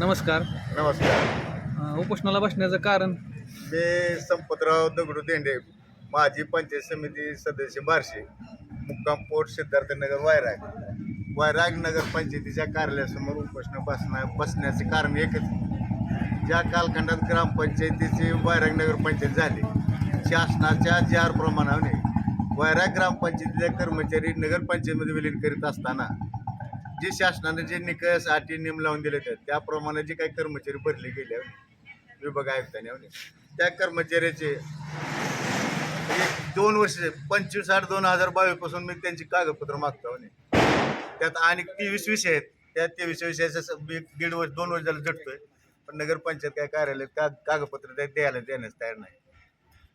नमस्कार. नमस्कार. अ, उपोषणाला बसण्याचं कारण? मी संपतराव दगडू देंडे माजी पंचायत समिती सदस्य बार्शी मुक्काम पोट सिद्धार्थनगर वायराग वायराग नगर पंचायतीच्या कार्यालयासमोर उपोषण बसण्या बसण्याचे कारण एकच. ज्या कालखंडात ग्रामपंचायतीची वैराग नगर पंचायत झाली शासनाच्या आर प्रमाणाने वैराग ग्रामपंचायतीचे कर्मचारी नगरपंचायतीमध्ये विलीन करीत असताना जे शासनाने जे निकष अटी नियम लावून दिले आहेत त्याप्रमाणे जे काही कर्मचारी भरले गेले विभाग आयुक्ताने हो त्या कर्मचाऱ्याचे एक दोन वर्ष पंचवीस आठ दोन हजार बावीसपासून मी त्यांची कागदपत्र मागतो हो म्हणे त्यात आणि तेवीस विषय आहेत त्या तेवीस विषयाचं मी दीड वर्ष दोन वर्ष झालं झटतोय पण नगरपंचायत काय कार्यालय का कागदपत्र त्या द्यायला देण्यास तयार नाही.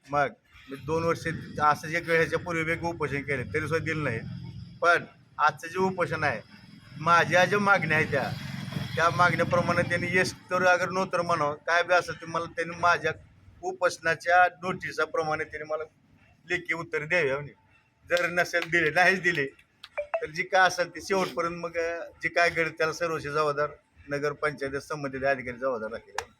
मग मी दोन वर्ष असं जे वेळेच्या ह्याच्या पूर्वी वेग उपोषण केले तरी सुद्धा दिलं नाही. पण आजचं जे उपोषण आहे माझ्या ज्या मागण्या आहेत त्या त्या मागण्याप्रमाणे त्यांनी येस तर अगर नो तर म्हणावं. काय बी असं ते मला त्यांनी माझ्या उपोषणाच्या नोटिसाप्रमाणे त्यांनी मला लेखी उत्तर द्यावी हो जर नसेल दिले नाहीच दिले तर जी काय असेल ते शेवटपर्यंत मग जे काय घडेल त्याला सर्वशी जबाबदार नगरपंचायत संबंधित अधिकारी जबाबदार राखील हो